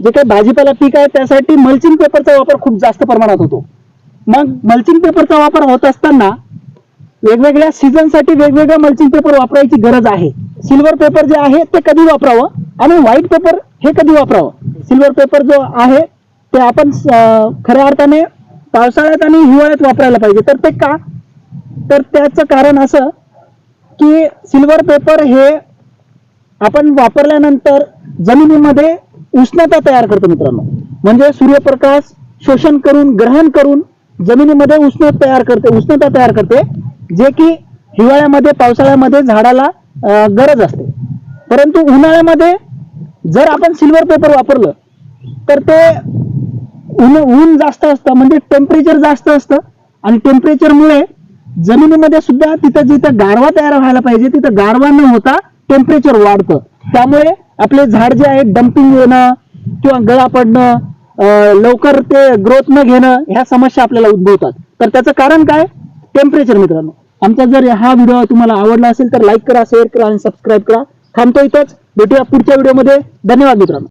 जे काही भाजीपाला पीक आहे त्यासाठी मल्चिंग पेपरचा वापर खूप जास्त प्रमाणात होतो. मग मल्चिंग पेपरचा वापर होत असताना वेगवेगळ्या सीझनसाठी वेगवेगळ्या मल्चिंग पेपर वापरायची गरज आहे. सिल्वर पेपर जे आहे ते कधी वापरावं? आणि व्हाईट पेपर हे कधी वापरावं? सिल्वर पेपर जो आहे ते आपण खऱ्या अर्थाने पावसाळ्यात आणि हिवाळ्यात वापरायला पाहिजे. तर ते का? तर त्याचं कारण असं की सिल्वर पेपर हे आपण वापरल्यानंतर जमिनीमध्ये उष्णता तयार करतो मित्रांनो. म्हणजे सूर्यप्रकाश शोषण करून ग्रहण करून जमिनीमध्ये उष्ण तयार करते उष्णता तयार करते जे की हिवाळ्यामध्ये पावसाळ्यामध्ये झाडाला गरज असते. परंतु उन्हाळ्यामध्ये जर आपण सिल्वर पेपर वापरलं तर ते ऊन ऊन जास्त असतं म्हणजे टेम्परेचर जास्त असतं. आणि टेम्परेचरमुळे जमिनीमध्ये सुद्धा तिथं जिथं गारवा तयार व्हायला पाहिजे तिथं गारवा न होता टेम्परेचर वाढतं. त्यामुळे आपले झाड जे आहे डम्पिंग येणं किंवा गळा पडणं लवकर ते ग्रोथ न घेणं ह्या समस्या आपल्याला उद्भवतात. तर त्याचं कारण काय? टेम्परेचर मित्रांनो. आमचा जर हा व्हिडिओ तुम्हाला आवडला असेल तर लाईक करा शेअर करा आणि सबस्क्राईब करा. थांबतो इथंच. भेटूया पुढच्या व्हिडिओमध्ये धन्यवाद मित्रांनो.